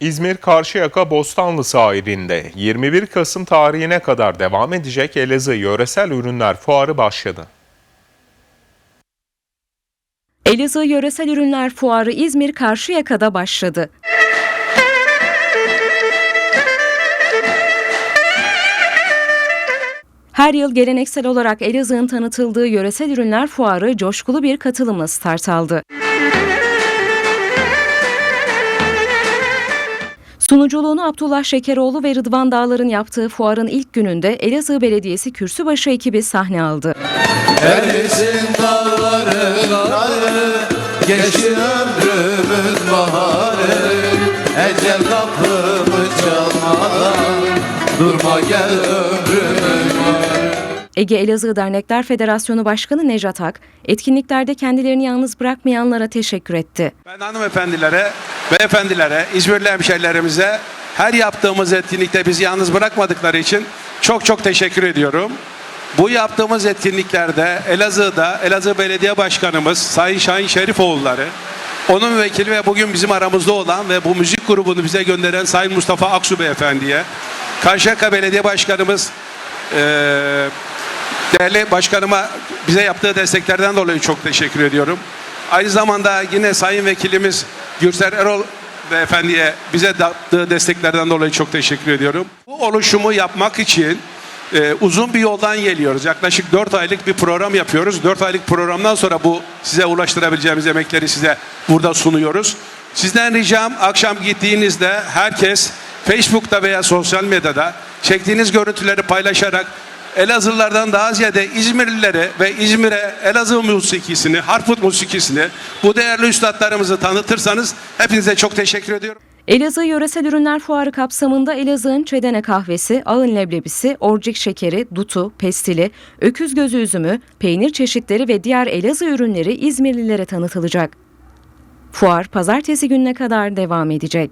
İzmir Karşıyaka Bostanlı sahilinde 21 Kasım tarihine kadar devam edecek Elazığ Yöresel Ürünler Fuarı başladı. Elazığ Yöresel Ürünler Fuarı İzmir Karşıyaka'da başladı. Her yıl geleneksel olarak Elazığ'ın tanıtıldığı Yöresel Ürünler Fuarı coşkulu bir katılımla start aldı. Sunuculuğunu Abdullah Şekeroğlu ve Rıdvan Dağlar'ın yaptığı fuarın ilk gününde Elazığ Belediyesi Kürsübaşı ekibi sahne aldı. Erisin dağları karı Geçti ömrümüz baharı Ecel kapımı çalmadan Durma gel ömrümün Ege Elazığ Dernekler Federasyonu Başkanı Nejat Ak, etkinliklerde kendilerini yalnız bırakmayanlara teşekkür etti. Ben hanımefendilere, beyefendilere, İzmirli hemşerilerimize her yaptığımız etkinlikte bizi yalnız bırakmadıkları için çok çok teşekkür ediyorum. Bu yaptığımız etkinliklerde Elazığ'da Elazığ Belediye Başkanımız Sayın Şahin Şerifoğulları, onun vekili ve bugün bizim aramızda olan ve bu müzik grubunu bize gönderen Sayın Mustafa Aksu Beyefendi'ye, Karşıyaka Belediye Başkanımız eee Değerli başkanıma bize yaptığı desteklerden dolayı çok teşekkür ediyorum. Aynı zamanda yine Sayın Vekilimiz Gürsel Erol Beyefendi'ye bize yaptığı desteklerden dolayı çok teşekkür ediyorum. Bu oluşumu yapmak için e, uzun bir yoldan geliyoruz. Yaklaşık 4 aylık bir program yapıyoruz. 4 aylık programdan sonra bu size ulaştırabileceğimiz emekleri size burada sunuyoruz. Sizden ricam akşam gittiğinizde herkes Facebook'ta veya sosyal medyada çektiğiniz görüntüleri paylaşarak Elazığlılardan daha ziyade İzmirlilere ve İzmir'e Elazığ musikisini, Harput musikisini, bu değerli üstadlarımızı tanıtırsanız hepinize çok teşekkür ediyorum. Elazığ Yöresel Ürünler Fuarı kapsamında Elazığ'ın çedene kahvesi, ağın leblebisi, orcik şekeri, dutu, pestili, öküz gözü üzümü, peynir çeşitleri ve diğer Elazığ ürünleri İzmirlilere tanıtılacak. Fuar pazartesi gününe kadar devam edecek.